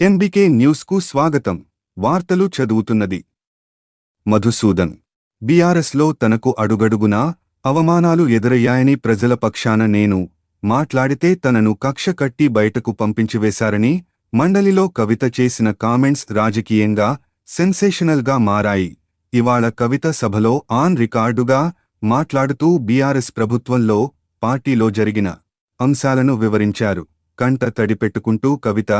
NBK న్యూస్కు స్వాగతం. వార్తలు చదువుతున్నది. మధుసూదన్. బీఆర్ఎస్లో తనకు అడుగడుగునా అవమానాలు ఎదురయ్యాయని ప్రజల పక్షాన నేను మాట్లాడితే తనను కక్ష కట్టి బయటకు పంపించివేశారని మండలిలో కవిత చేసిన కామెంట్స్ రాజకీయంగా సెన్సేషనల్గా మారాయి. ఇవాళ కవిత సభలో ఆన్ రికార్డుగా మాట్లాడుతూ బీఆర్ఎస్ ప్రభుత్వంలో పార్టీలో జరిగిన అంశాలను వివరించారు. కంట తడిపెట్టుకుంటూ కవిత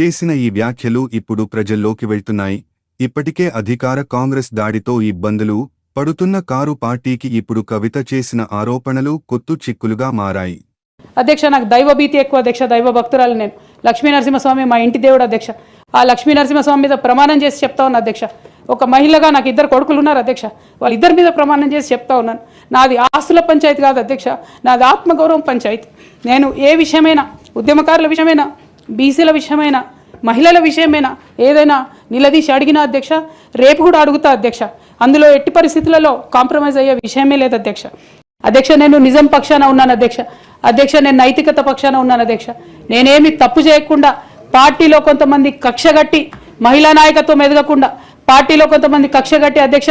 చేసిన ఈ వ్యాఖ్యలు ఇప్పుడు ప్రజల్లోకి వెళ్తున్నాయి. ఇప్పటికే అధికార కాంగ్రెస్ దాడితో ఇబ్బందులు పడుతున్న కారు పార్టీకి ఇప్పుడు కవిత చేసిన ఆరోపణలు కొత్తు చిక్కులుగా మారాయి. అధ్యక్ష నాకు దైవ భీతి ఎక్కువ అధ్యక్ష దైవ భక్తురాలు నేను. లక్ష్మీ నరసింహస్వామి మా ఇంటి దేవుడు అధ్యక్ష. ఆ లక్ష్మీ నరసింహస్వామి మీద ప్రమాణం చేసి చెప్తా ఉన్నా అధ్యక్ష. ఒక మహిళగా నాకు ఇద్దరు కొడుకులు ఉన్నారు అధ్యక్ష. వాళ్ళ ఇద్దరి మీద ప్రమాణం చేసి చెప్తా ఉన్నాను. నాది ఆస్తుల పంచాయతీ కాదు అధ్యక్ష. నాది ఆత్మగౌరవం పంచాయతీ. నేను ఏ విషయమైనా ఉద్యమకారుల విషయమైనా బీసీల విషయమైనా మహిళల విషయమైనా ఏదైనా నిలదీసి అడిగినా అధ్యక్ష రేపు కూడా అడుగుతా అధ్యక్ష. అందులో ఎట్టి పరిస్థితులలో కాంప్రమైజ్ అయ్యే విషయమే లేదు అధ్యక్ష. అధ్యక్ష నేను నిజం పక్షాన ఉన్నాను అధ్యక్ష. అధ్యక్ష నేను నైతికత పక్షాన ఉన్నాను అధ్యక్ష. నేనేమి తప్పు చేయకుండా పార్టీలో కొంతమంది కక్షగట్టి మహిళా నాయకత్వం ఎదగకుండా పార్టీలో కొంతమంది కక్షగట్టి అధ్యక్ష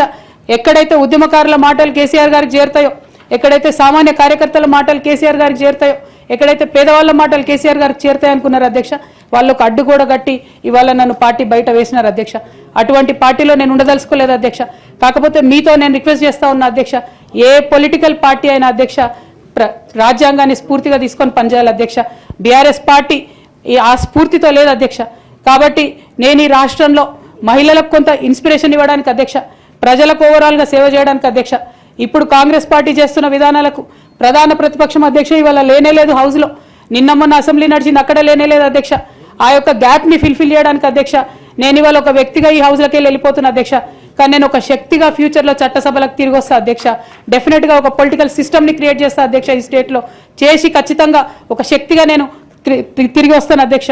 ఎక్కడైతే ఉద్యమకారుల మాటలు కేసీఆర్ గారికి చేరుతాయో ఎక్కడైతే సామాన్య కార్యకర్తల మాటలు కేసీఆర్ గారికి చేరుతాయో ఎక్కడైతే పేదవాళ్ళ మాటలు కేసీఆర్ గారికి చేరుతాయి అనుకున్నారు అధ్యక్ష వాళ్ళకు అడ్డు కూడా కట్టి ఇవాళ నన్ను పార్టీ బయట వేసినారు అధ్యక్ష. అటువంటి పార్టీలో నేను ఉండదలుచుకోలేదు అధ్యక్ష. కాకపోతే మీతో నేను రిక్వెస్ట్ చేస్తా ఉన్నా అధ్యక్ష ఏ పొలిటికల్ పార్టీ అయినా అధ్యక్ష ప్ర- రాజ్యాంగాన్ని స్ఫూర్తిగా తీసుకొని పనిచేయాలి అధ్యక్ష. బీఆర్ఎస్ పార్టీ ఆ స్ఫూర్తితో లేదు అధ్యక్ష. కాబట్టి నేను ఈ రాష్ట్రంలో మహిళలకు కొంత ఇన్స్పిరేషన్ ఇవ్వడానికి అధ్యక్ష ప్రజలకు ఓవరాల్గా సేవ చేయడానికి అధ్యక్ష. ఇప్పుడు కాంగ్రెస్ పార్టీ చేస్తున్న విధానాలకు ప్రధాన ప్రతిపక్షం అధ్యక్ష ఇవాళ లేనే లేదు హౌస్లో నిన్న మొన్న అసెంబ్లీ నడిచింది అక్కడ లేనే లేదు అధ్యక్ష. ఆ యొక్క గ్యాప్ని ఫిల్ఫిల్ చేయడానికి అధ్యక్ష నేను ఇవాళ ఒక వ్యక్తిగా ఈ హౌస్లోకి వెళ్ళి వెళ్ళిపోతున్నా అధ్యక్ష. కానీ నేను ఒక శక్తిగా ఫ్యూచర్లో చట్టసభలకు తిరిగి వస్తా అధ్యక్ష. డెఫినెట్గా ఒక పొలిటికల్ సిస్టమ్ని క్రియేట్ చేస్తా అధ్యక్ష ఈ స్టేట్లో చేసి ఖచ్చితంగా ఒక శక్తిగా నేను తి- తిరిగి వస్తాను అధ్యక్ష.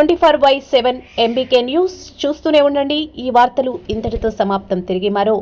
Twenty four by seven MBK news చూస్తూనే ఉండండి. ఈ వార్తలు ఇంతటితో సమాప్తం. తిరిగి మరో